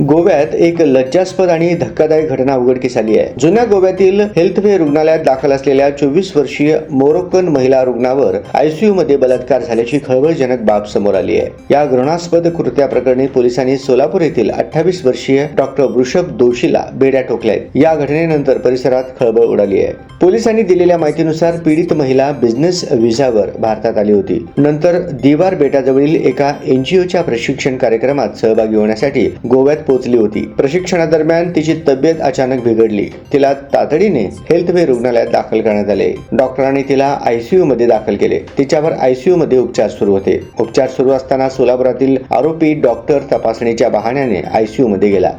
गोव्यात एक लज्जास्पद आणि धक्कादायक घटना उघडकीस आली आहे. जुन्या गोव्यातील हेल्थवे रुग्णालयात दाखल असलेल्या चोवीस वर्षीय मोरोक्कन महिला रुग्णावर आयसीयू मध्ये बलात्कार झाल्याची खळबळजनक बाब समोर आली आहे. या घृणास्पद कृत्या प्रकरणी पोलिसांनी सोलापूर येथील अठ्ठावीस वर्षीय डॉक्टर वृषभ दोशीला बेड्या ठोकल्या आहेत. या घटनेनंतर परिसरात खळबळ उडाली आहे. पोलिसांनी दिलेल्या माहितीनुसार पीडित महिला बिझनेस व्हिसावर भारतात आली होती. नंतर दिवार बेटाजवळील एका एनजीओच्या प्रशिक्षण कार्यक्रमात सहभागी होण्यासाठी गोव्यात पोहोचली होती. प्रशिक्षणादरम्यान तिची तब्येत अचानक बिघडली. तिला तातडीने हेल्थवे रुग्णालयात दाखल करण्यात आले. डॉक्टरांनी तिला आयसीयू मध्ये दाखल केले. तिच्यावर आयसीयू मध्ये उपचार सुरू होते. उपचार सुरू असताना सोलापुरातील आरोपी डॉक्टर तपासणीच्या बहाण्याने आयसीयू मध्ये गेला.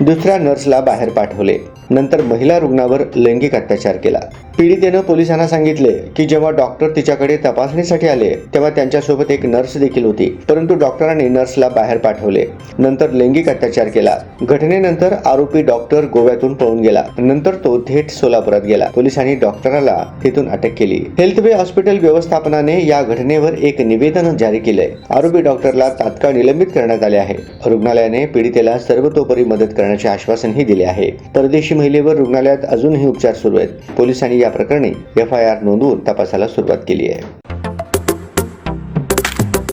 दुसऱ्या नर्सला बाहेर पाठवले. नंतर महिला रुग्णावर लैंगिक अत्याचार केला. पीडितेनं पोलिसांना सांगितले की जेव्हा डॉक्टर तिच्याकडे तपासणीसाठी आले तेव्हा त्यांच्यासोबत एक नर्स देखील होती. परंतु डॉक्टरांनी नर्सला बाहेर पाठवले. नंतर लैंगिक अत्याचार केला. घटनेनंतर आरोपी डॉक्टर गोव्यातून पळून गेला. नंतर तो थेट सोलापुरात गेला. पोलिसांनी डॉक्टराला तिथून अटक केली. हेल्थवे हॉस्पिटल व्यवस्थापनाने या घटनेवर एक निवेदन जारी केलंय. आरोपी डॉक्टरला तात्काळ निलंबित करण्यात आले आहे. रुग्णालयाने पीडितेला सर्वतोपरी मदत करण्याचे आश्वासनही दिले आहे. परदेशी महिलेवर रुग्णालयात अजूनही उपचार सुरू आहेत. पोलिसांनी या प्रकरणी एफ आय आर नोंदवून तपासाला सुरुवात केली आहे.